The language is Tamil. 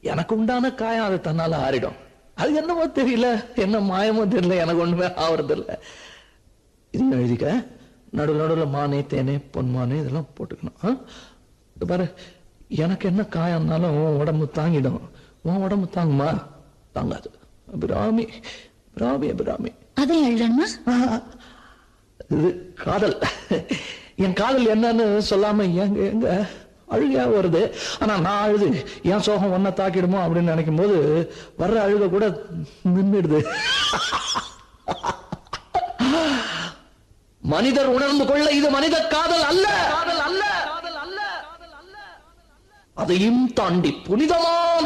எனக்கு உண்டான காயம் அது தன்னால ஆறிடும். அது என்னமோ தெரியல. என்ன மாயமோ தெரியல. எனக்கு ஒண்ணுமே ஆவறது இல்ல இது எழுதிக்க. நடுவில் நடுவில் மானே தேனே பொன்மானே இதெல்லாம் போட்டுக்கணும். பாரு. எனக்கு என்ன காயம்னாலும் உன் உடம்பு தாங்கிடும். உன் உடம்பு தாங்குமா? தாங்காது. அபிராமி. அபிராமி அபிராமி. அதையும் எழுதணுமா? இது காதல். என் காதல் என்னன்னு சொல்லாம எங்க எங்க அழுகையா வருது. ஆனா நான் அழுது என் சோகம் ஒன்ன தாக்கிடுமோ? அப்படின்னு நினைக்கும் போது வர்ற அழுக கூட நின்றுடுது மனிதர் உணர்ந்து கொள்ள இது மனித காதல் அல்ல. காதல் அல்ல அதையும் தாண்டி புனிதமான